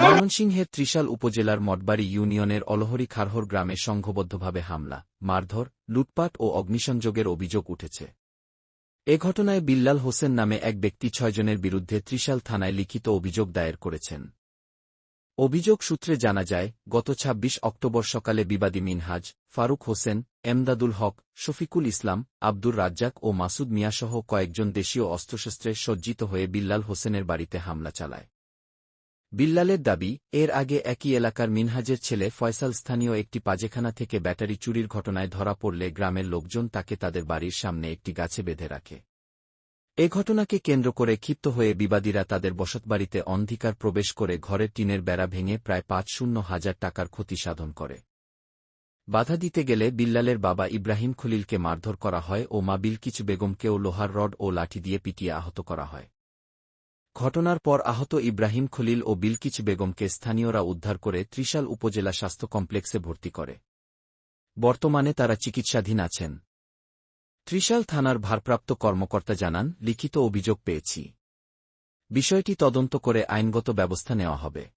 ময়মনসিংহের ত্রিশাল উপজেলার মঠবাড়ি ইউনিয়নের অলহরি খারহর গ্রামে সংঘবদ্ধভাবে হামলা, মারধর, লুটপাট ও অগ্নিসংযোগের অভিযোগ উঠেছে। এ ঘটনায় বিল্লাল হোসেন নামে এক ব্যক্তি ছয়জনের বিরুদ্ধে ত্রিশাল থানায় লিখিত অভিযোগ দায়ের করেছেন। অভিযোগ সূত্রে জানা যায়, গত ২৬ অক্টোবর সকালে বিবাদী মিনহাজ, ফারুক হোসেন এমদাদুল হক, শফিকুল ইসলাম, আব্দুর রাজ্জাক ও মাসুদ মিয়াসহ কয়েকজন দেশীয় অস্ত্রশস্ত্রে সজ্জিত হয়ে বিল্লাল হোসেনের বাড়িতে হামলা চালায়। বিল্লালের দাবি, এর আগে একই এলাকার মিনহাজের ছেলে ফয়সাল স্থানীয় একটি পাজেখানা থেকে ব্যাটারি চুরির ঘটনায় ধরা পড়লে গ্রামের লোকজন তাকে তাদের বাড়ির সামনে একটি গাছে বেঁধে রাখে। এ ঘটনাকে কেন্দ্র করে ক্ষিপ্ত হয়ে বিবাদীরা তাদের বসতবাড়িতে অন্ধিকার প্রবেশ করে ঘরের টিনের বেড়া ভেঙে প্রায় পাঁচ শূন্য হাজার টাকার ক্ষতি সাধন করে। বাধা দিতে গেলে বিল্লালের বাবা ইব্রাহিম খলিলকে মারধর করা হয় ও মা বিলকিচ বেগমকেও লোহার রড ও লাঠি দিয়ে পিটিয়ে আহত করা হয়। ঘটনার পর আহত ইব্রাহিম খলিল ও বিলকিচ বেগমকে স্থানীয়রা উদ্ধার করে ত্রিশাল উপজেলা স্বাস্থ্য কমপ্লেক্সে ভর্তি করে। বর্তমানে তারা চিকিৎসাধীন আছেন। ত্রিশাল থানার ভারপ্রাপ্ত কর্মকর্তা জানান, লিখিত অভিযোগ পেয়েছি। বিষয়টি তদন্ত করে আইনগত ব্যবস্থা নেওয়া হবে।